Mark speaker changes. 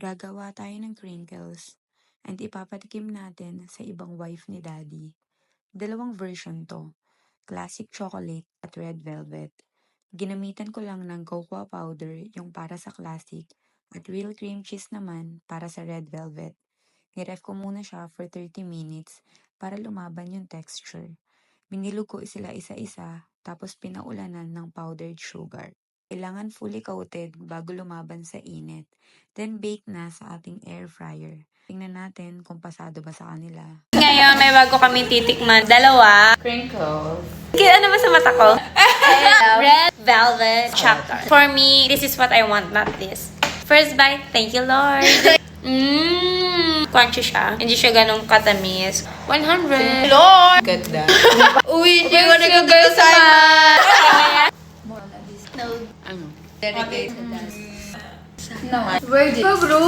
Speaker 1: Gagawa tayo ng crinkles and ipapatikim natin sa ibang wife ni Daddy. Dalawang version to, classic chocolate at red velvet. Ginamitan ko lang ng cocoa powder yung para sa classic at real cream cheese naman para sa red velvet. Niref ko muna siya for 30 minutes para lumaban yung texture. Binilog ko sila isa-isa tapos pinaulanan ng powdered sugar. Kailangan fully coated bago lumaban sa init. Then bake na sa ating air fryer. Tingnan natin kung pasado ba sa kanila.
Speaker 2: Ngayon, may bago kami titikman. Dalawa.
Speaker 3: Crinkles.
Speaker 2: Kaya ano ba sa mata ko? Red velvet chocolate. For me, this is what I want, not this. First bite, thank you, Lord. Mmm, crunchy siya. Hindi siya ganun katamis. 100.
Speaker 3: Lord! Ganda. Uwi, you wanna go to Simon?
Speaker 2: No.
Speaker 3: Ano? Dedicate.
Speaker 4: Naman. Where did... Go, bro!